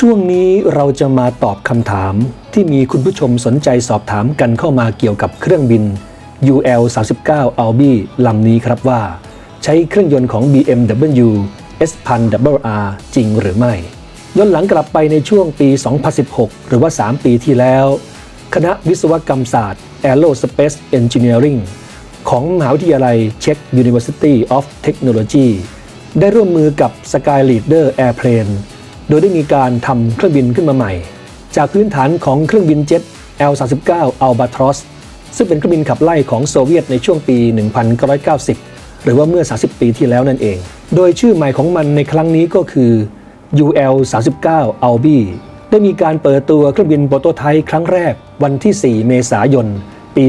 ช่วงนี้เราจะมาตอบคำถามที่มีคุณผู้ชมสนใจสอบถามกันเข้ามาเกี่ยวกับเครื่องบิน UL 39 Albi ลำนี้ครับว่า ใช้เครื่องยนต์ของ BMW S1000RR จริงหรือไม่ ย้อนหลังกลับไปในช่วงปี 2016 หรือว่า 3 ปีที่แล้ว คณะวิศวกรรมศาสตร์ Aerospace Engineering ของมหาวิทยาลัยเช็ก University of Technology ได้ร่วมมือกับ Sky Leader Airplane โดยได้มีการทำเครื่องบินขึ้นมาใหม่ จากพื้นฐานของเครื่องบินเจ็ต L39 Albatros ซึ่งเป็นเครื่องบินขับไล่ของโซเวียตในช่วงปี 1990 หรือว่าเมื่อ 30 ปีที่แล้วนั่นเอง โดยชื่อใหม่ของมันในครั้งนี้ก็คือ UL 39 Albi ได้มีการเปิดตัวเครื่องบินโปรโตไทป์ครั้งแรกวันที่ 4 เมษายน ปี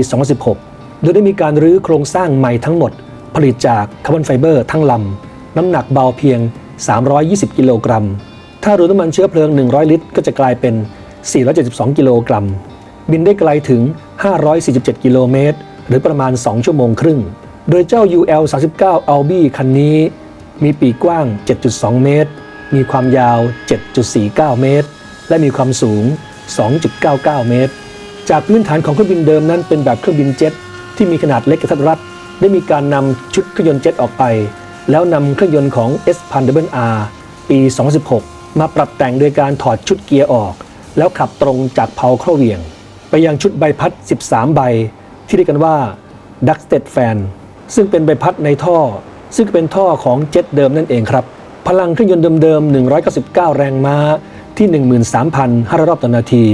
2016 โดยได้มีการรื้อโครงสร้างใหม่ทั้งหมด ผลิตจากคาร์บอนไฟเบอร์ทั้งลำ น้ำหนักเบาเพียง 320 กิโลกรัม ถ้ารวมน้ำมันเชื้อเพลิง 100 ลิตร ก็จะกลายเป็น 472 กิโลกรัม บินได้ไกลถึง 547 กิโลเมตร หรือประมาณ 2 ชั่วโมงครึ่ง โดยเจ้า UL 39 Albi คันนี้ มีปีกกว้าง 7.2 เมตร มีความยาว 7.49 เมตร และมีความสูง 2.99 เมตร จากพื้นฐานของเครื่องบินเดิมนั้นเป็นแบบเครื่องบินเจ็ตที่มีขนาดเล็กกระทัดรัด ได้มีการนำชุดเครื่องยนต์เจ็ตออกไป แล้วนำเครื่องยนต์ของ S1000RR ปี 2016 มาปรับแต่งโดยการถอดชุดเกียร์ออก แล้วขับตรงจากเพาเข้าเวียง ไปยังชุดใบพัด 13 ใบ ที่เรียกกันว่า d u c k s t e d Fan ซึ่งเป็นใบพัดในท่อ ซึ่งเป็นท่อของเจ็ตเดิมนั่นเองครับ พลังเครื่องยนต์เดิมๆ 199 แรงม้าที่ 13,500 รอบต่อนาที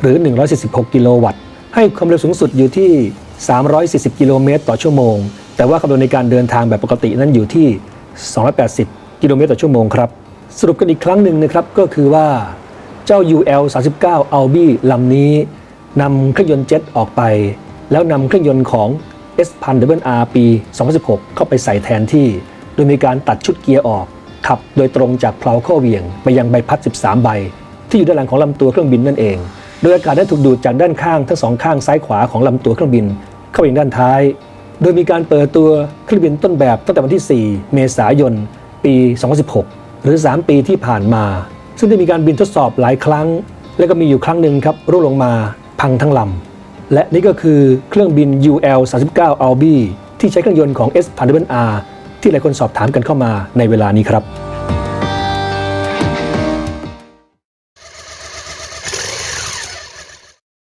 หรือ 146 กิโลวัตต์ ให้ความเร็วสูงสุดอยู่ที่ 340 กิโลเมตรต่อชั่วโมง แต่ว่าความเร็วในการเดินทางแบบปกตินั้นอยู่ที่ 280 กิโลเมตรต่อชั่วโมงครับ สรุปกันอีกครั้งหนึ่งนะครับก็คือว่าเจ้า UL 39 Albi ลำนี้นำเครื่องยนต์เจ็ตออกไป แล้วนำเครื่องยนต์ของ S1000RR ปี 2016 เข้าไปใส่แทนที่ โดยมีการตัดชุดเกียร์ออก ขับโดยตรงจากเพลาข้าเหวี่ยง ไปยังใบพัด 13 ใบ ที่อยู่ด้านหลังของลำตัวเครื่องบินนั่นเอง โดยอากาศได้ถูกดูดจากด้านข้างทั้งสองข้างซ้ายขวาของลำตัวเครื่องบิน เข้าไปยังด้านท้าย โดยมีการเปิดตัวเครื่องบินต้นแบบตั้งแต่วันที่ 4 เมษายน ปี 2016 หรือ 3 ปีที่ผ่านมา ซึ่งได้มีการบินทดสอบหลายครั้ง และก็มีอยู่ครั้งหนึ่งครับร่วงลงมาพังทั้งลำ และนี่ก็คือเครื่องบิน UL 39 Albi ที่ใช้เครื่องยนต์ของ S 1 0 0 R ที่หลายคนสอบถามกันเข้ามาในเวลานี้ครับ